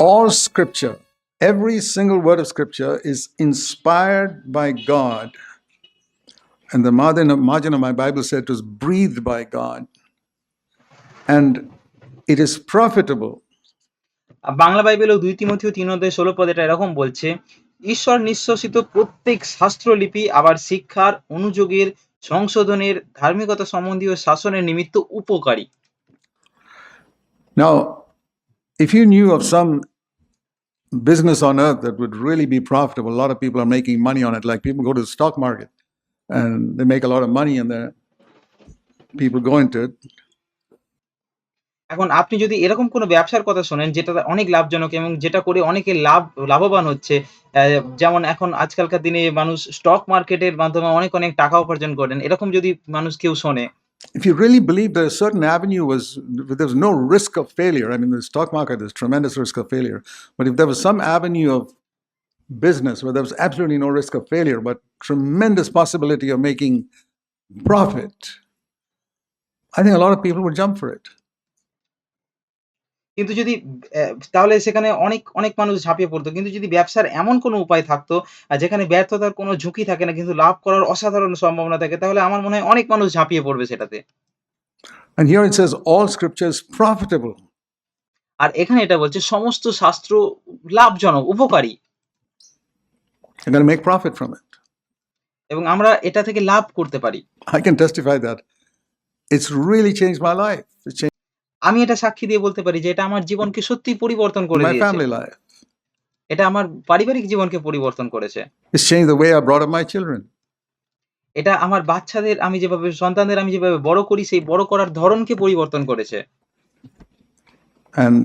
All scripture, every single word of scripture is inspired by God. And the margin of, margin of my Bible said it was breathed by God. And it is profitable আর বাংলা বাইবেলেও দুই তিমথিও তিন অধ্যায় ষোলো পদ এটা এরকম বলছে ঈশ্বর নিঃশ্বসিত প্রত্যেক শাস্ত্রলিপি আবার শিক্ষার অনুযোগের সংশোধনের ধার্মিকতা সম্বন্ধীয় শাসনের নিমিত্ত উপকারী Now, if you knew of some business on earth that would really be profitable, a lot of people are making money on it. Like people go to the stock market and they make a lot of money, and the people go into it. এখন আপনি যদি এরকম কোনো ব্যবসার কথা শোনেন যেটা অনেক লাভজনক এবং যেটা করে অনেকে লাভ লাভবান হচ্ছে যেমন এখন আজকালকার দিনে মানুষ স্টক মার্কেটের মাধ্যমে অনেক অনেক টাকা উপার্জন করেন এরকম যদি মানুষ কেউ শোনে If you really believe that a certain avenue was, there was no risk of failure, I mean, the stock market, there's tremendous risk of failure. But if there was some avenue of business where there was absolutely no risk of failure, but tremendous possibility of making profit, I think a lot of people would jump for it. কিন্তু যদি তাহলে সেখানে অনেক অনেক মানুষ ঝাঁপিয়ে পড়তো কিন্তু যদি ব্যবসার এমন কোনো উপায় থাকতো আর যেখানে ব্যর্থতার কোনো ঝুঁকি থাকে না কিন্তু লাভ করার অসাধারণ সম্ভাবনা থাকে তাহলে আমার মনে হয় অনেক মানুষ ঝাঁপিয়ে পড়বে সেটাতে And here it says, all scripture is profitable. আর এখানে এটা বলছে সমস্ত শাস্ত্র লাভজনক উপকারী to make profit from it. এবং আমরা এটা থেকে লাভ করতে পারি I can testify that. It's really changed my life. It's changed আমি এটা সাক্ষী দিয়ে বলতে পারি যে এটা আমার জীবনকে সত্যি পরিবর্তন করে দিয়েছে এটা আমার পারিবারিক জীবনকে পরিবর্তন করেছে It's changed the way I brought up my children. এটা আমার বাচ্চাদের আমি যেভাবে সন্তানদের আমি যেভাবে বড় করি সেই বড় করার ধরনকে পরিবর্তন করেছে and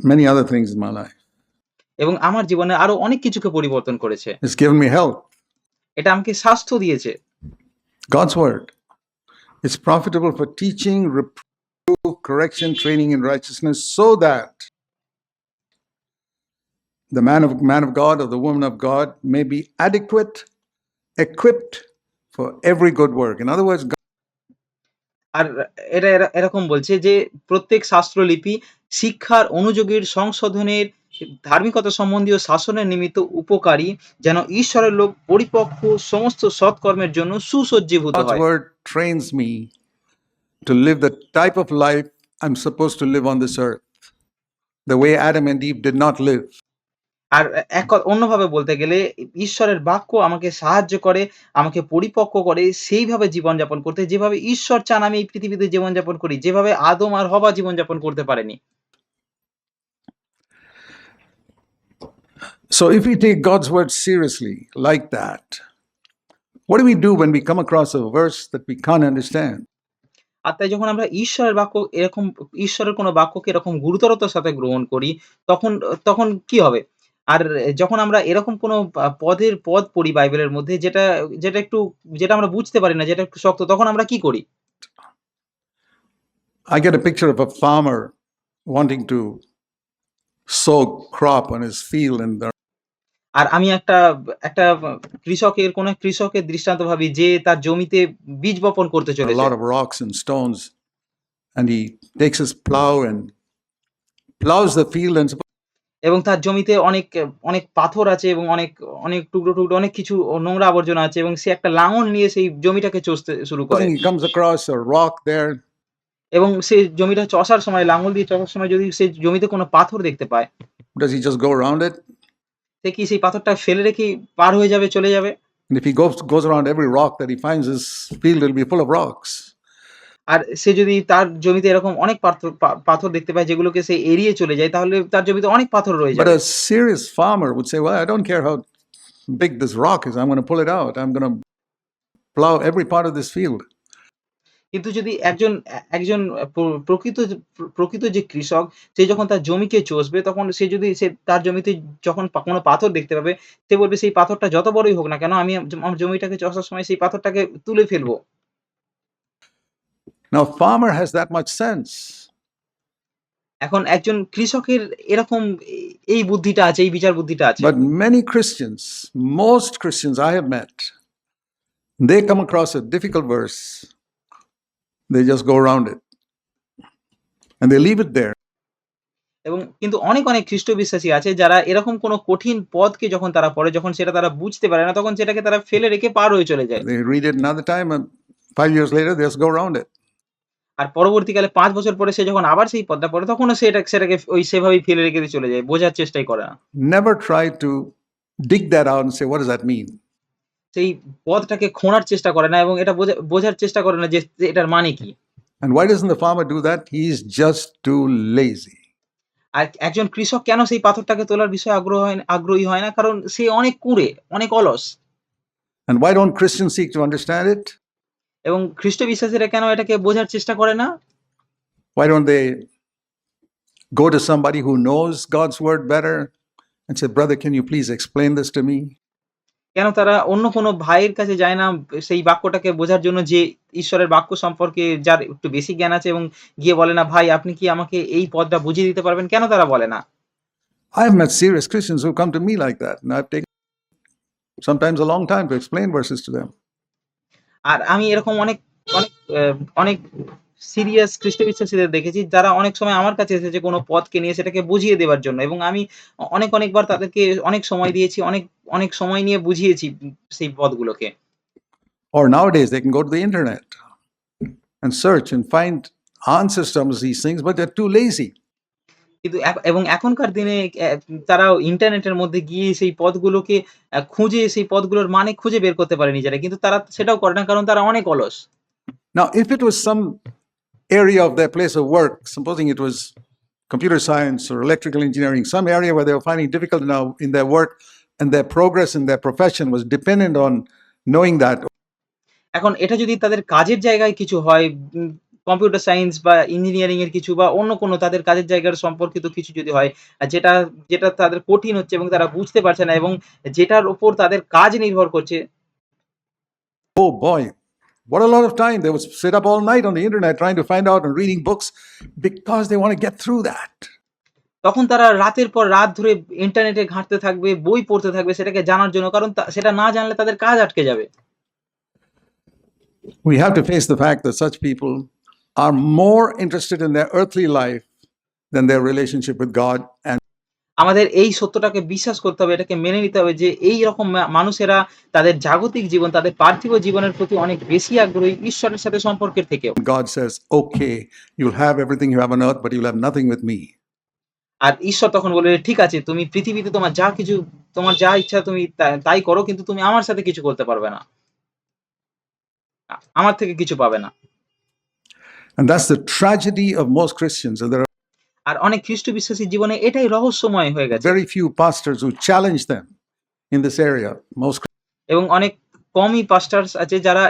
many other things in my life. এবং আমার জীবনে আরও অনেক কিছুকে পরিবর্তন করেছে It's given me health. এটা আমাকে স্বাস্থ্য দিয়েছে God's word. It's profitable for teaching, reproof, correction, training in righteousness, so that the man of man of God or the woman of God may be adequate, equipped for every good work. In other words, God আর এটা এরা- এরকম বলছে যে প্রত্যেক শাস্ত্রলিপি শিক্ষার অনুযোগীর সংশোধনের ধার্মিকতা সম্বন্ধীয় শাসনের নিমিত্ত উপকারী যেন ঈশ্বরের লোক পরিপক্ক সমস্ত সৎকর্মের জন্য সুসজ্জীভূত হয় word trains me to live the type of life I'm supposed to live on this earth, the way Adam and Eve did not live. আর এক ক- অন্যভাবে বলতে গেলে ঈশ্বরের বাক্য আমাকে সাহায্য করে আমাকে পরিপক্ক করে সেইভাবে জীবনযাপন করতে যেভাবে ঈশ্বর চান আমি এই পৃথিবীতে জীবনযাপন করি যেভাবে আদম আর হবা জীবনযাপন করতে পারেনি So, if we take God's word seriously like that, what do we do when we come across a verse that we can't understand? আর তাই যখন আমরা ঈশ্বরের বাক্য এরকম ঈশ্বরের কোনো বাক্যকে এরকম গুরুতরতার সাথে গ্রহণ করি তখন তখন কি হবে? আর যখন আমরা এরকম কোনো পদের পদ পড়ি বাইবেলের মধ্যে যেটা যেটা একটু যেটা আমরা বুঝতে পারি না যেটা একটু শক্ত তখন আমরা কি করি? I get a picture of a farmer wanting to sow crop on his field, and there আর আমি একটা একটা কৃষকের কোন কৃষকের দৃষ্টান্ত ভাবি যে তার জমিতে বীজ বপন করতে চলেছে। lot of rocks and stones, and he takes his plow and plows the field, and এবং তার জমিতে অনেক অনেক পাথর আছে এবং অনেক অনেক টুকরো টুকরো অনেক কিছু নোংরা আবর্জনা আছে এবং সে একটা লাঙল নিয়ে সেই জমিটাকে চষতে শুরু করে। Comes across a rock there, এবং সে জমিটা চষার সময় লাঙল দিয়ে চষার সময় যদি সে জমিতে কোনো পাথর দেখতে পায় does he just go around it? সে কি সেই পাথরটা ফেলে রেখে পার হয়ে যাবে চলে যাবে if he goes goes around every rock that he finds, his field will be full of rocks. আর সে যদি তার জমিতে এরকম অনেক পাথর পাথর দেখতে পায় যেগুলোকে সে এড়িয়ে চলে যায় তাহলে তার জমিতে অনেক পাথর রয়ে যায় But a serious farmer would say, Well, I don't care how big this rock is, I'm going to pull it out. I'm going to plow every part of this field. কিন্তু যদি একজন একজন প্রকৃত প্রকৃত যে কৃষক সে যখন তার জমিকে চষবে তখন সে যদি সে তার জমিতে যখন কোনো পাথর দেখতে পাবে সে বলবে সেই পাথরটা যত বড়ই হোক না কেন আমি আমার জমিটাকে চষার সময় সেই পাথরটাকে তুলে ফেলব। Now, farmer has that much sense. এখন একজন কৃষকের এরকম এই বুদ্ধিটা আছে এই বিচার বুদ্ধিটা আছে। But many Christians, most Christians I have met, they come across a difficult verse, they just go around it and they leave it there. এবং কিন্তু অনেক, অনেক খ্রিস্ট বিশ্বাসী আছে যারা এরকম কোনো কঠিন পদকে যখন তারা পড়ে, যখন সেটা তারা বুঝতে পারে না, তখন সেটাকে তারা ফেলে রেখে পার হয়ে চলে যায়। They read it another time, and five years later, they just go around it. আর পরবর্তীকালে পাঁচ বছর পরে সে যখন আবার সেই পদটা পড়ে, তখনও সে এটা সেটাকে ওই সেভাবেই ফেলে রেখে চলে যায়। বোঝার চেষ্টাই করে না। Never try to dig that out and say, what does that mean? সেই পদটাকে খোঁড়ার চেষ্টা করে না এবং এটা বোঝার চেষ্টা করে না যে এটার মানে কি? And why doesn't the farmer do that? He's just too lazy. আর একজন কৃষক কেন সেই পাথরটাকে তোলার বিষয়ে আগ্রহ হয় না আগ্রহী হয় না? কারণ সে অনেক কুঁড়ে, অনেক অলস। And why don't Christians seek to understand it? এবং খ্রিস্ট বিশ্বাসীরা কেন এটাকে বোঝার চেষ্টা করে না? Why don't they go to somebody who knows God's word better and say, Brother, can you please explain this to me? কেন তারা অন্য কোনো ভাইয়ের কাছে যায় না সেই বাক্যটাকে বোঝার জন্য যে ঈশ্বরের বাক্য সম্পর্কে যার একটু বেশি জ্ঞান আছে এবং গিয়ে বলে না, "ভাই আপনি কি আমাকে এই পদটা বুঝিয়ে দিতে পারবেন?" কেন তারা বলে না? I've met serious Christians who come to me like that, and I've taken sometimes a long time to explain verses to them. আর আমি এরকম অনেক অনেক অনেক সিরিয়াস খ্রিস্ট বিশ্বাসীদের দেখেছি যারা অনেক সময় আমার কাছে এসেছে কোনো পথকে নিয়ে সেটাকে বুঝিয়ে দেবার জন্য এবং আমি অনেক, অনেকবার তাদেরকে অনেক সময় দিয়েছি, অনেক, অনেক সময় নিয়ে বুঝিয়েছি সেই পথগুলোকে। Or nowadays, they can go to the internet and search and find answers to these things, but they're too lazy. কিন্তু এবং এখনকার দিনে তারাও ইন্টারনেটের মধ্যে গিয়ে সেই পদগুলোকে খুঁজে সেই পদগুলোর মানে খুঁজে বের করতে পারে নিজেরা। কিন্তু তারা সেটাও করে না কারণ তারা অনেক অলস। Now, if it was some area of their place of work, supposing it was computer science or electrical engineering, some area where they were finding difficult now in their work and their progress in their profession was dependent on knowing that, এখন এটা যদি তাদের কাজের জায়গায় কিছু হয়, উম computer science বা engineering এর কিছু বা অন্য কোনো তাদের কাজের জায়গার সম্পর্কিত কিছু যদি হয়, আর যেটা যেটা তাদের কঠিন হচ্ছে এবং তারা বুঝতে পারছে না এবং যেটার উপর তাদের কাজ নির্ভর করছে oh boy, what a lot of time they would sit up all night on the internet trying to find out and reading books because they want to get through that. তখন তারা রাতের পর রাত ধরে ইন্টারনেটে ঘাঁটতে থাকবে, বই পড়তে থাকবে সেটাকে জানার জন্য। কারণ তা সেটা না জানলে তাদের কাজ আটকে যাবে। We have to face the fact that such people are more interested in their earthly life than their relationship with God and আমাদের এই সত্যটাকে বিশ্বাস করতে হবে, এটাকে মেনে নিতে হবে যে এইরকম মা মানুষেরা তাদের জাগতিক জীবন, তাদের পার্থিব জীবনের প্রতি অনেক বেশি আগ্রহী ঈশ্বরের সাথে সম্পর্কের থেকেও। God says, okay, you'll have everything you have on earth, but you'll have nothing with me. আর ঈশ্বর তখন বলবে, "ঠিক আছে, তুমি পৃথিবীতে তোমার যা কিছু তোমার যা ইচ্ছা তুমি তাই করো কিন্তু তুমি আমার সাথে কিছু করতে পারবে না। আমার থেকে কিছু পাবে না।" And that's the tragedy of most Christians. And there are আর অনেক খ্রিস্ট বিশ্বাসীর জীবনে এটাই রহস্যময় হয়ে গেছে। very few pastors who challenge them in this area. Most এবং অনেক কমই পাস্টার্স আছে যারা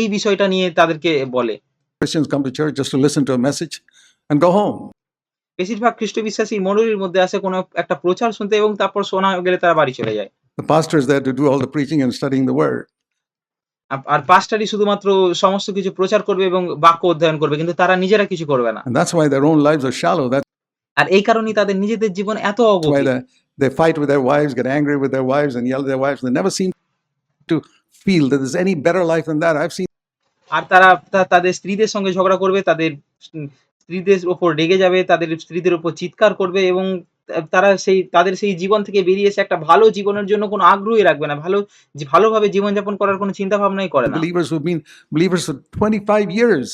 এই বিষয়টা নিয়ে তাদেরকে বলে। Christians come to church just to listen to a message and go home. বেশিরভাগ খ্রিস্ট বিশ্বাসী মণ্ডলীর মধ্যে আসে কোনো একটা প্রচার শুনতে এবং তারপর শোনা গেলে তারা বাড়ি চলে যায়। The pastor is there to do all the preaching and studying the word. আর পাস্টারই শুধুমাত্র সমস্ত কিছু প্রচার করবে এবং বাক্য অধ্যয়ন করবে। কিন্তু তারা নিজেরা কিছু করবে না। That's why their own lives are shallow. আর এই কারণেই তাদের নিজেদের জীবন এত অবস্থা আর তারা তাদের স্ত্রীদের সঙ্গে ঝগড়া করবে তাদের স্ত্রীদের উপর ডেগে যাবে তাদের স্ত্রীদের উপর চিৎকার করবে এবং তারা সেই তাদের সেই জীবন থেকে বেরিয়ে এসে একটা ভালো জীবনের জন্য কোনো আগ্রহী রাখবে না। ভালো ভালোভাবে জীবন যাপন করার কোনো চিন্তা ভাবনাই করে না। Believers who been believers for 25 years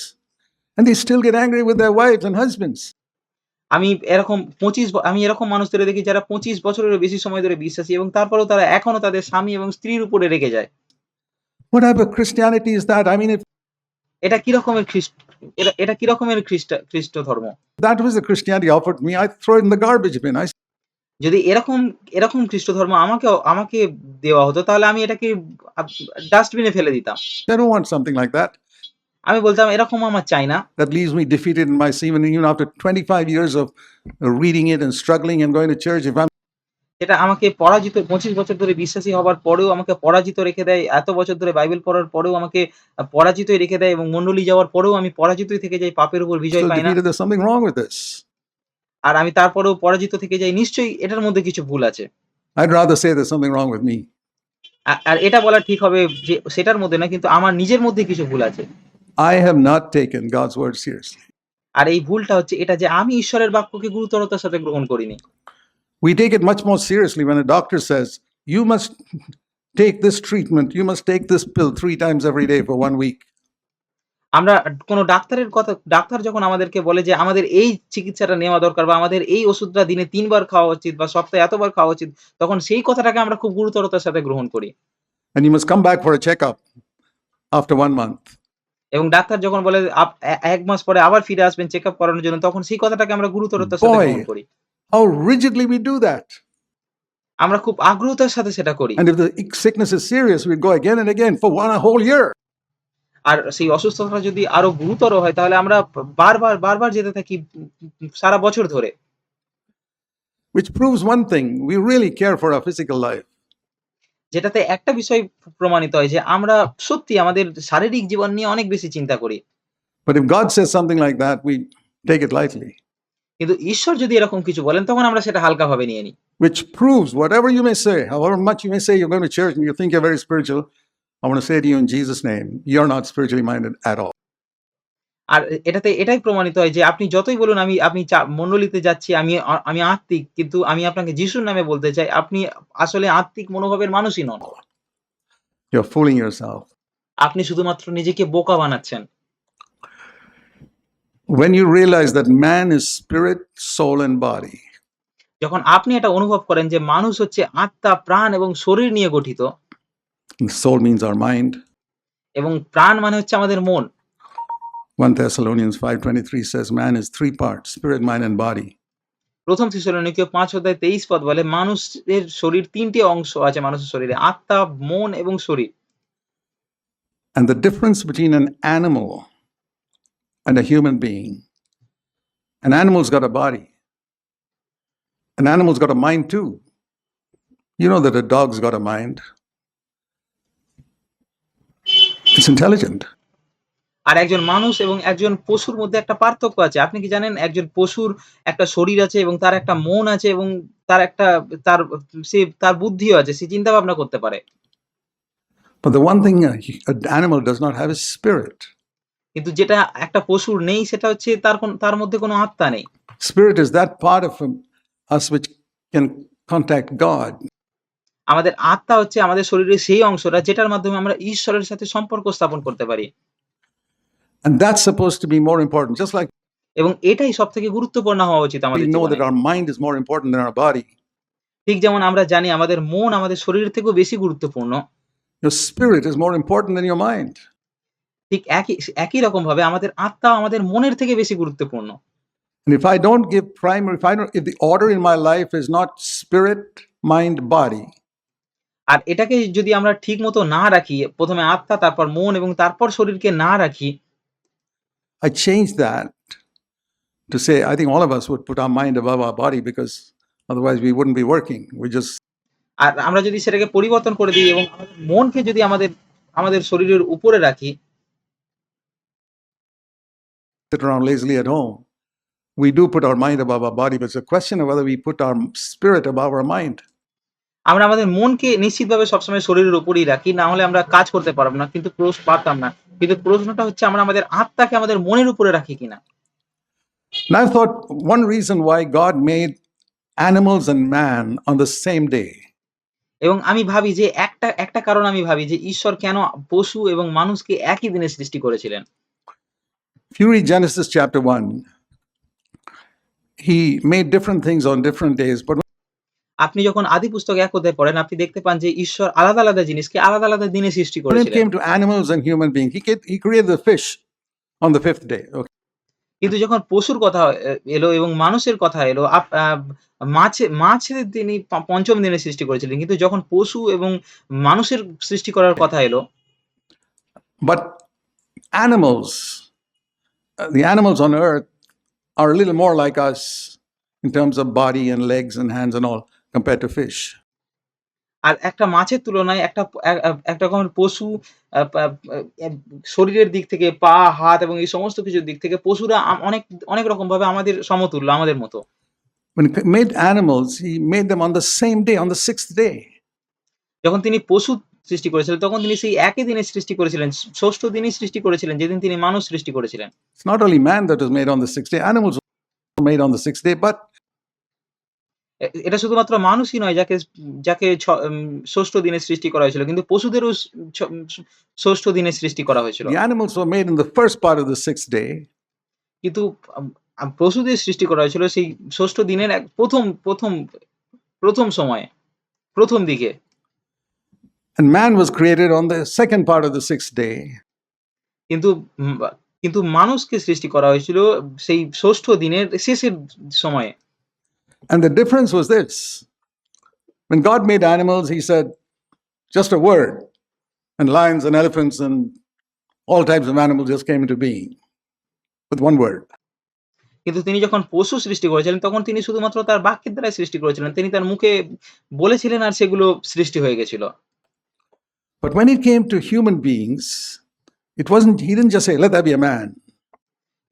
and still get angry with their wives and husbands আমি এরকম 25 ব আমি এরকম মানুষদের দেখি যারা 25 বছরেরও বেশি সময় ধরে বিশ্বাসী এবং তারপরেও তারা এখনও তাদের স্বামী এবং স্ত্রীর উপরে রেগে যায়। What type of Christianity is that? I mean, if এটা কি রকমের খ্রিস্ট এটা এটা কি রকমের খ্রিস্টা খ্রিস্ট ধর্ম? that was the Christianity offered me, I'd throw it in the garbage bin. I যদি এরকম এরকম খ্রিস্ট ধর্ম আমাকেও আমাকে দেওয়া হতো তাহলে আমি এটাকে ডাস্টবিনে ফেলে দিতাম। I don't want something like that. আমি বলতাম এরকম আমার চাই না। That leaves me defeated in my sin. Even after 25 years of reading it and struggling and going to church, if I'm এটা আমাকে পরাজিত 25 বছর ধরে বিশ্বাসী হবার পরেও আমাকে পরাজিত রেখে দেয়। এত বছর ধরে বাইবেল পড়ার পরেও আমাকে পরাজিতই রেখে দেয় এবং মণ্ডলী যাওয়ার পরেও আমি পরাজিতই থেকে যাই, পাপের উপর বিজয় পাই না। আর আমি তারপরেও পরাজিত থেকে যাই। নিশ্চয়ই এটার মধ্যে কিছু ভুল আছে। I'd rather say there's something wrong with me. আ আর এটা বলা ঠিক হবে যে সেটার মধ্যে না কিন্তু আমার নিজের মধ্যে কিছু ভুল আছে। I have not taken God's word seriously. আর এই ভুলটা হচ্ছে এটা যে আমি ঈশ্বরের বাক্যকে গুরুতরতার সাথে গ্রহণ করিনি। We take it much more seriously when a doctor says, You must take this treatment, you must take this pill three times every day for one week. আমরা কোনো ডাক্তারের কথা ডাক্তার যখন আমাদেরকে বলে যে আমাদের এই চিকিৎসাটা নেওয়া দরকার বা আমাদের এই ওষুধটা দিনে ৩ বার খাওয়া উচিত বা সপ্তাহে এতবার খাওয়া উচিত, তখন সেই কথাটাকে আমরা খুব গুরুতরতার সাথে গ্রহণ করি। And you must come back for a checkup after one month. এবং ডাক্তার যখন বলে এক মাস পরে আবার ফিরে আসবেন চেক আপ করানোর জন্য, তখন সেই কথাটাকে আমরা গুরুতরতার সাথে গ্রহণ করি। How rigidly we do that. আমরা খুব আগ্রহতার সাথে সেটা করি। And if the sickness is serious, we go again and again for one a whole year. আর সেই অসুস্থতাটা যদি আরও গুরুতর হয় তাহলে আমরা বারবার, বারবার যেতে থাকি সারা বছর ধরে। Which proves one thing we really care for our physical life. যেটাতে একটা বিষয় প্রমাণিত হয় যে আমরা সত্যি আমাদের শারীরিক জীবন নিয়ে অনেক বেশি চিন্তা করি। But if God says something like that, we take it lightly. কিন্তু ঈশ্বর যদি এরকম কিছু বলেন তখন আমরা সেটা হালকাভাবে নিয়ে নিই। Which proves whatever you may say, however much you may say you're going to church and you think you're very spiritual, I want to say to you in Jesus' name, you're not spiritually minded at all. আর এটাতে এটাই প্রমাণিত হয় যে আপনি যতই বলুন আমি আপনি মণ্ডলীতে যাচ্ছি, আমি আমি আত্মিক কিন্তু আমি আপনাকে যিশুর নামে বলতে চাই আপনি আসলে আত্মিক মনোভাবের মানুষই নন। You're fooling yourself. আপনি শুধুমাত্র নিজেকে বোকা বানাচ্ছেন। When you realize that man is spirit, soul, and body, যখন আপনি এটা অনুভব করেন যে মানুষ হচ্ছে আত্মা, প্রাণ এবং শরীর নিয়ে গঠিত soul means our mind. এবং প্রাণ মানে হচ্ছে আমাদের মন। 1 Thessalonians 5.23 says man is three parts, spirit, mind, and body. প্রথম থিসলনিকীয় ৫ অধ্যায় ২৩ পদ বলে মানুষের শরীর ৩ টি অংশ আছে মানুষের শরীরে। আত্মা, মন এবং শরীর। And the difference between an animal and a human being, an animal's got a body. An animal's got a mind too. You know that a dog's got a mind. It's intelligent. আর একজন মানুষ এবং একজন পশুর মধ্যে একটা পার্থক্য আছে। আপনি কি জানেন একজন পশুর একটা শরীর আছে এবং তার একটা মন আছে এবং তার একটা তার সে তার বুদ্ধিও আছে। সে চিন্তা ভাবনা করতে পারে। But the one thing an animal does not have is spirit. কিন্তু যেটা একটা পশুর নেই সেটা হচ্ছে তার কোন তার মধ্যে কোনো আত্মা নেই। Spirit is that part of um, us which can contact God. আমাদের আত্মা হচ্ছে আমাদের শরীরের সেই অংশটা যেটার মাধ্যমে আমরা ঈশ্বরের সাথে সম্পর্ক স্থাপন করতে পারি। And that's supposed to be more important. Just like এবং এটাই সবথেকে গুরুত্বপূর্ণ হওয়া উচিত we আমাদের know জীবনে। that our mind is more important than our body, ঠিক যেমন আমরা জানি আমাদের মন আমাদের শরীরের থেকেও বেশি গুরুত্বপূর্ণ। your spirit is more important than your mind. ঠিক একই একই রকমভাবে আমাদের আত্মা আমাদের মনের থেকে বেশি গুরুত্বপূর্ণ। And if I don't give primary, if I don't, if the order in my life is not spirit, mind, body, আর এটাকে যদি আমরা ঠিকমতো না রাখি, ১ম এ আত্মা, তারপর মন এবং তারপর শরীরকে না রাখি, I change that to say I think all of us would put our mind above our body because otherwise we wouldn't be working. We just আর আমরা যদি সেটাকে পরিবর্তন করে দিই এবং আমাদের মনকে যদি আমাদের আমাদের শরীরের উপরে রাখি, sit around lazily at home. We do put our mind above our body, but it's a question of whether we put our spirit above our mind. আমরা আমাদের মনকে নিশ্চিতভাবে সবসময় শরীরের উপরেই রাখি। না হলে আমরা কাজ করতে পারব না। কিন্তু প্রশ পারতাম না। কিন্তু প্রশ্নটা হচ্ছে আমরা আমাদের আত্মাকে আমাদের মনের উপরে রাখি কিনা? And I've thought one reason why God made animals and man on the same day এবং আমি ভাবি যে একটা একটা কারণ আমি ভাবি যে ঈশ্বর কেন পশু এবং মানুষকে একই দিনে সৃষ্টি করেছিলেন? Read Genesis chapter 1, he made different things on different days, but আপনি যখন আদি পুস্তক এক অধ্যায় পড়েন আপনি দেখতে পান যে ঈশ্বর আলাদা আলাদা জিনিসকে আলাদা আলাদা দিনে সৃষ্টি করেছিলেন। কিন্তু যখন পশুর কথা এলো এবং মানুষের কথা এলো মাছ মাছের তিনি পঞ্চম দিনে সৃষ্টি করেছিলেন কিন্তু যখন পশু এবং মানুষের সৃষ্টি করার কথা এলো but animals the on earth are little more like us in terms of body and legs and hands and all compared to fish. আর একটা মাছের তুলনায় একটা একটা রকমের পশু শরীরের দিক থেকে পা, হাত এবং এই সমস্ত কিছুর দিক থেকে পশুরা অনেক অনেক রকম ভাবে আমাদের সমতুল্য, আমাদের মতো। When he made animals, he made them on the same day, on the sixth day. যখন তিনি পশু সৃষ্টি করেছিলেন তখন তিনি সেই একই দিনে সৃষ্টি করেছিলেন। ষষ্ঠ দিনই সৃষ্টি করেছিলেন যেদিন তিনি মানুষ সৃষ্টি করেছিলেন। It's not only man that was made on the sixth day, animals were made on the sixth day, but এটা শুধুমাত্র মানুষই নয় যাকে যাকে ষষ্ঠ দিনে সৃষ্টি করা হয়েছিল। কিন্তু পশুদেরও ষষ্ঠ দিনে সৃষ্টি করা হয়েছিল। animals were made in the first part of the sixth day, কিন্তু পশুদের সৃষ্টি করা হয়েছিল সেই ষষ্ঠ দিনের এক ১ম, ১ম, ১ম সময়ে, প্রথম দিকে। and man was created on the second part of the sixth day. কিন্তু কিন্তু মানুষকে সৃষ্টি করা হয়েছিল সেই ষষ্ঠ দিনের শেষের সময়ে। And the difference was this when God made animals, He said, just a word, and lions and elephants and all types of animals just came into being with one word. কিন্তু তিনি যখন পশু সৃষ্টি করেছিলেন তখন তিনি শুধুমাত্র তার বাক্যের দ্বারাই সৃষ্টি করেছিলেন। তিনি তার মুখে বলেছিলেন আর সেগুলো সৃষ্টি হয়ে গেছিল। But when it came to human beings, it wasn't, He didn't just say, let there be a man.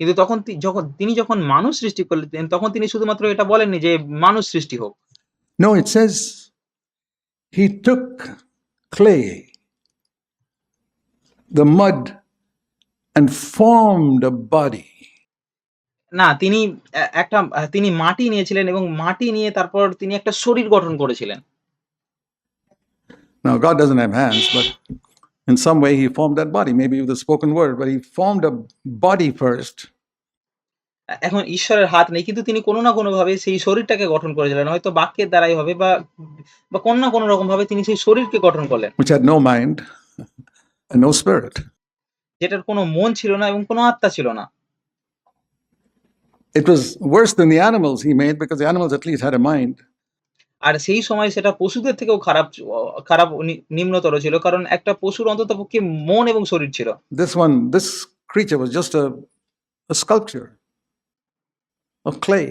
কিন্তু তখন যখন তিনি যখন মানুষ সৃষ্টি করলেন তখন তিনি শুধুমাত্র এটা বলেননি যে মানুষ সৃষ্টি হোক। No, it says He took clay, the mud, and formed a body. না তিনি একটা আ তিনি মাটি নিয়েছিলেন এবং মাটি নিয়ে তারপর তিনি একটা শরীর গঠন করেছিলেন। Now, God doesn't have hands, but in some way He formed that body, maybe with a spoken word, but He formed a body first. এখন ঈশ্বরের হাত নেই কিন্তু তিনি কোনো না কোনোভাবে সেই শরীরটাকে গঠন করেছিলেন। হয়তো বাক্যের দ্বারাই হবে বা বা কোনো না কোনো রকম ভাবে তিনি সেই শরীরকে গঠন করলেন। which had no mind and no spirit. যেটার কোনো মন ছিল না এবং কোনো আত্মা ছিল না। It was worse than the animals he made because the animals at least had a mind. আর সেই সময় সেটা পশুদের থেকেও খারাপ খারাপ নিম্নতর ছিল। কারণ একটা পশুর অন্তত পক্ষে মন এবং শরীর ছিল। One, this creature was just a, a sculpture of clay.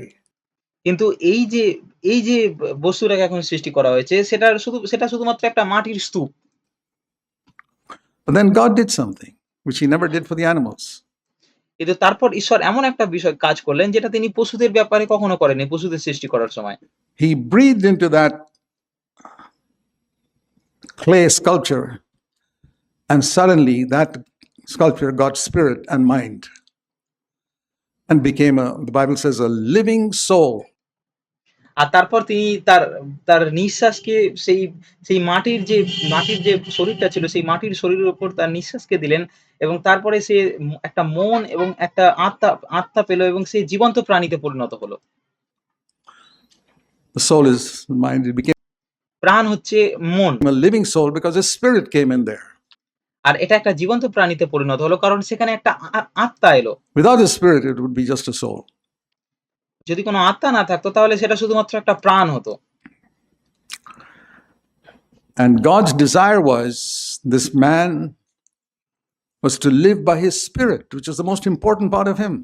কিন্তু এই যে এই যে বস্তুটাকে এখন সৃষ্টি করা হয়েছে সেটার শুধু সেটা শুধুমাত্র একটা মাটির স্তূপ। But then God did something which he never did for the animals. কিন্তু তারপর ঈশ্বর এমন একটা বিষয় কাজ করলেন যেটা তিনি পশুদের ব্যাপারে কখনো করেনি পশুদের সৃষ্টি করার সময়। He breathed into that clay sculpture, and suddenly that sculpture got spirit and mind and became a, the Bible says, a living soul. আর তারপর তিনি তার তার নিঃশ্বাসকে সেই সেই মাটির যে মাটির যে শরীরটা ছিল সেই মাটির শরীরের উপর তার নিঃশ্বাসকে দিলেন এবং তারপরে সে একটা মন এবং একটা আত্মা আত্মা পেল এবং সে জীবন্ত প্রাণীতে পরিণত হলো। The soul is mind. It became প্রাণ হচ্ছে মন। a living soul because his spirit came in there. আর এটা একটা জীবন্ত প্রাণীতে পরিণত হলো কারণ সেখানে একটা আ আত্মা এলো। Without his spirit, it would be just a soul. যদি কোনো আত্মা না থাকতো তাহলে সেটা শুধুমাত্র একটা প্রাণ হতো। And God's desire was this man was to live by his spirit, which is the most important part of him.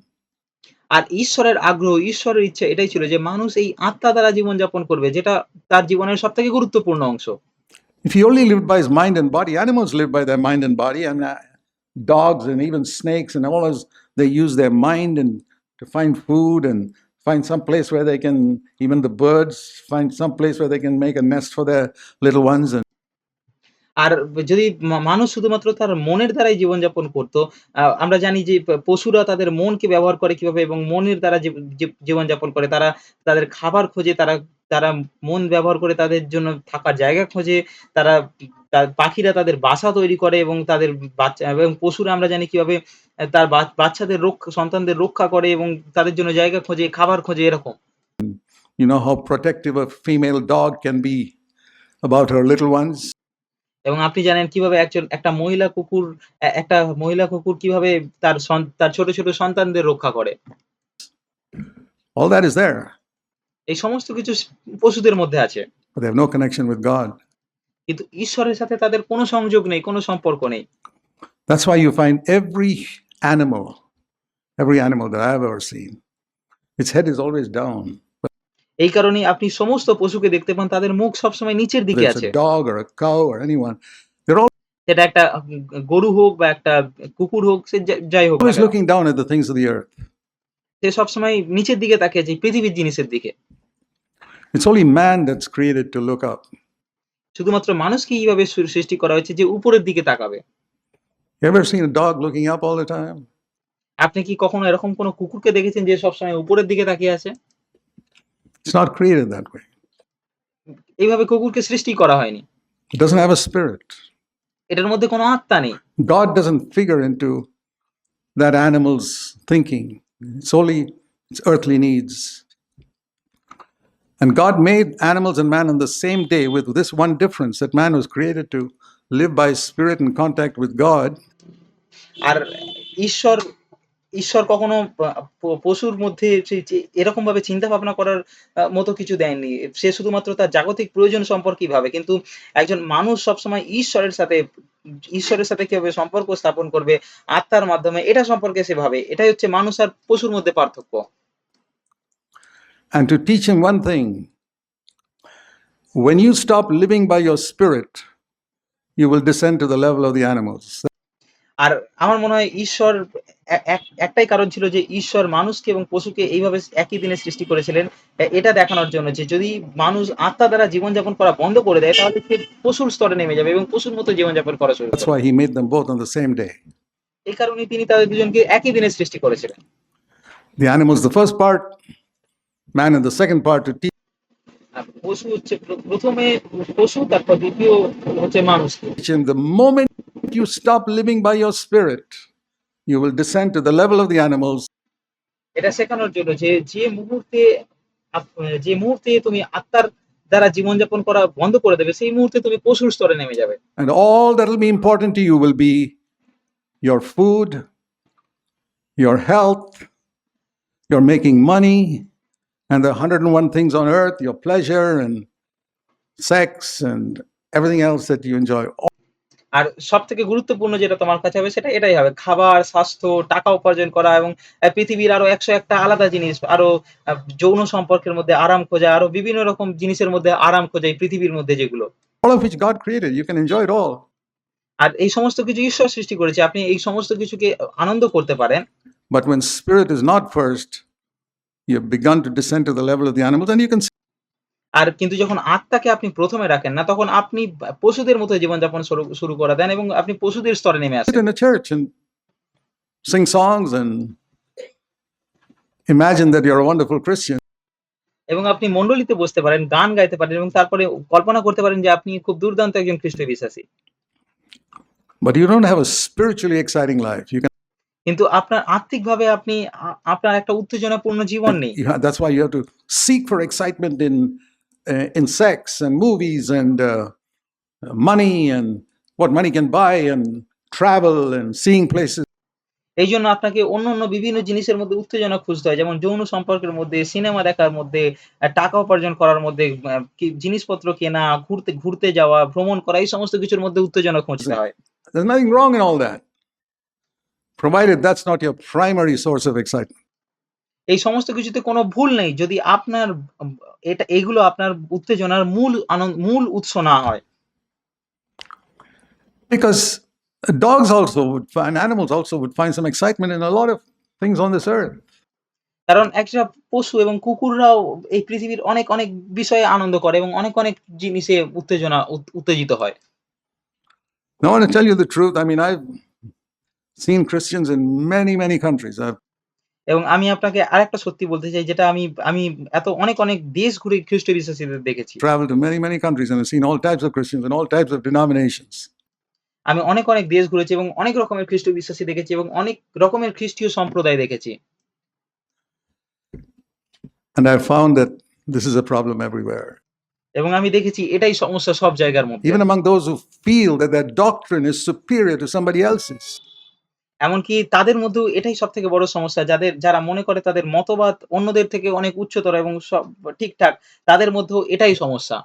আর ঈশ্বরের আগ্রহ, ঈশ্বরের ইচ্ছা এটাই ছিল যে মানুষ এই আত্মা দ্বারা জীবনযাপন করবে যেটা তার জীবনের সবথেকে গুরুত্বপূর্ণ অংশ। If he only lived by his mind and body, animals live by their mind and body, and uh, dogs and even snakes and all those, they use their mind and to find food and find some place where they can, even the birds, find some place where they can make a nest for their little ones. And আর যদি মানুষ শুধুমাত্র তার মনের দ্বারাই জীবনযাপন করতো আমরা জানি যে পশুরা তাদের মনকে ব্যবহার করে কীভাবে এবং মনের দ্বারা জীব জীব জীবনযাপন করে। তারা তাদের খাবার খোঁজে, তারা তারা মন ব্যবহার করে তাদের জন্য থাকার জায়গা খোঁজে। তারা পাখিরা তাদের বাসা তৈরি করে এবং তাদের বাচ্চা এবং পশুরা আমরা জানি কীভাবে তার বাচ্চাদের রক্ষা সন্তানদের রক্ষা করে এবং তাদের জন্য জায়গা খোঁজে, খাবার খোঁজে এরকম। you know how protective a female dog can be about her little ones. এবং আপনি জানেন কীভাবে একজন একটা মহিলা কুকুর একটা মহিলা কুকুর কীভাবে তার তার ছোট, ছোট সন্তানদের রক্ষা করে। All that is there, এই সমস্ত কিছু পশুদের মধ্যে আছে। with God. কিন্তু ঈশ্বরের সাথে তাদের কোনো সংযোগ নেই, কোনো সম্পর্ক নেই। That's why you find every animal, every animal that I've ever seen, its head is always down. এই কারণেই আপনি সমস্ত পশুকে দেখতে পান তাদের মুখ সবসময় নিচের দিকে আছে। সেটা একটা গরু হোক বা একটা কুকুর হোক সে যাই হোক না always কেন। looking down at the things of the earth. সে সবসময় নিচের দিকে তাকিয়ে আছে, পৃথিবীর জিনিসের দিকে। It's only man that's created to look up শুধুমাত্র মানুষকে এইভাবে সৃষ্টি করা হয়েছে যে উপরের দিকে তাকাবে। Ever seen a dog looking up all the time? আপনি কি কখনো এরকম কোনো কুকুরকে দেখেছেন যে সবসময় উপরের দিকে তাকিয়ে আছে? It's not created that way. এইভাবে কুকুরকে সৃষ্টি করা হয়নি। It doesn't have a spirit. এটার মধ্যে কোনো আত্মা নেই। God doesn't figure into that animal's thinking. It's only its earthly needs. And God made animals and man on the same day with this one difference that man was created to live by spirit in contact with God. আর ঈশ্বর ঈশ্বর কখনো পশুর মধ্যে এরকম ভাবে চিন্তা ভাবনা করার মতো কিছু দেননি। সে শুধুমাত্র তার জাগতিক প্রয়োজন সম্পর্কেই ভাবে। কিন্তু একজন মানুষ সবসময় ঈশ্বরের সাথে ঈশ্বরের সাথে কীভাবে সম্পর্ক স্থাপন করবে আত্মার মাধ্যমে এটা সম্পর্কে সে ভাবে। এটাই হচ্ছে মানুষ আর পশুর মধ্যে পার্থক্য। And to teach him one thing when you stop living by your spirit, you will descend to the level of the animals. আর আমার মনে হয় ঈশ্বর একটাই কারণ ছিল যে ঈশ্বর মানুষকে এবং পশুকে এইভাবে একই দিনে সৃষ্টি করেছিলেন এটা দেখানোর জন্য যে যদি মানুষ আত্মা দ্বারা জীবনযাপন করা বন্ধ করে দেয় তাহলে সে পশুর স্তরে নেমে যাবে এবং পশুর মতো জীবনযাপন করা শুরু That's করবে। why he made them both on the same day. এই কারণেই তিনি তাদের দুজনকে একই দিনে সৃষ্টি করেছিলেন। The animals, the first part, man in the second part to teach পশু হচ্ছে প্রথমে পশু তারপর দ্বিতীয় হচ্ছে মানুষ। the moment you stop living by your spirit, you will descend to the level of the animals এটা শেখানোর জন্য যে, যে মুহূর্তে আপ যে মুহূর্তে তুমি আত্মার দ্বারা জীবনযাপন করা বন্ধ করে দেবে সেই মুহূর্তে তুমি পশুর স্তরে নেমে যাবে। And all that will be important to you will be your food, your health, your making money, and the 101 things on earth, your pleasure and sex and everything else that you enjoy. আর সব থেকে গুরুত্বপূর্ণ যেটা তোমার কাছে হবে সেটা এটাই হবে। খাবার, স্বাস্থ্য, টাকা উপার্জন করা এবং পৃথিবীর আরও ১০০ একটা আলাদা জিনিস, আরও যৌন সম্পর্কের মধ্যে আরাম খোঁজা, আরও বিভিন্ন রকম জিনিসের মধ্যে আরাম খোঁজা এই পৃথিবীর মধ্যে যেগুলো। All of which God created. You can enjoy it all. আর এই সমস্ত কিছু ঈশ্বর সৃষ্টি করেছে। আপনি এই সমস্ত কিছুকে আনন্দ করতে পারেন। But when spirit is not first, you've begun to descend to the level of the animals, and you can আর কিন্তু যখন আত্মাকে আপনি প্রথমে রাখেন না তখন আপনি পশুদের মতো জীবনযাপন শুরু শুরু করে দেন এবং আপনি পশুদের স্তরে নেমে আসেন। in a church and sing songs and imagine that you're a wonderful Christian. এবং আপনি মণ্ডলীতে বসতে পারেন, গান গাইতে পারেন এবং তারপরে কল্পনা করতে পারেন যে আপনি খুব দুর্দান্ত একজন খ্রিস্ট বিশ্বাসী। But you don't have a spiritually exciting life. You can. কিন্তু আপনার আত্মিকভাবে আপনি আপনার একটা উত্তেজনাপূর্ণ জীবন নেই। That's why you have to seek for excitement in in sex and movies and uh, money and what money can buy and travel and seeing places. এইজন্য আপনাকে অন্য, অন্য বিভিন্ন জিনিসের মধ্যে উত্তেজনা খুঁজতে হয়। যেমন যৌন সম্পর্কের মধ্যে, সিনেমা দেখার মধ্যে, আ টাকা উপার্জন করার মধ্যে, আ কি জিনিসপত্র কেনা, ঘুরতে ঘুরতে যাওয়া, ভ্রমণ করা এই সমস্ত কিছুর মধ্যে উত্তেজনা খুঁজতে হয়। There's nothing wrong in all that, provided that's not your primary source of excitement. এই সমস্ত কিছুতে কোনো ভুল নেই। যদি আপনার আব এটা এগুলো আপনার উত্তেজনার মূল আনন মূল উৎস না হয়। Because dogs also would find, animals also would find some excitement in a lot of things on this earth. কারণ একটা পশু এবং কুকুররাও এই পৃথিবীর অনেক, অনেক বিষয়ে আনন্দ করে এবং অনেক, অনেক জিনিসে উত্তেজনা উত উত্তেজিত হয়। Now, I want to tell you the truth. I mean, I've seen Christians in many, many countries. I've এবং আমি আপনাকে আরেকটা সত্যি বলতে চাই যেটা আমি আমি এত অনেক, অনেক দেশ ঘুরে খ্রিস্ট বিশ্বাসীদের দেখেছি। traveled to many, many countries and I've seen all types of Christians and all types of denominations. আমি অনেক, অনেক দেশ ঘুরেছি এবং অনেক রকমের খ্রিস্ট বিশ্বাসী দেখেছি এবং অনেক রকমের খ্রিস্টীয় সম্প্রদায় দেখেছি। And I've found that this is a problem everywhere. এবং আমি দেখেছি এটাই সমস্যা সব জায়গার মধ্যে। Even among those who feel that their doctrine is superior to somebody else's. এমনকি তাদের মধ্যেও এটাই সব থেকে বড় সমস্যা, যাদের, যারা মনে করে তাদের মতবাদ অন্যদের থেকে অনেক উচ্চতর এবং সব ঠিকঠাক, তাদের মধ্যেও এটাই সমস্যা।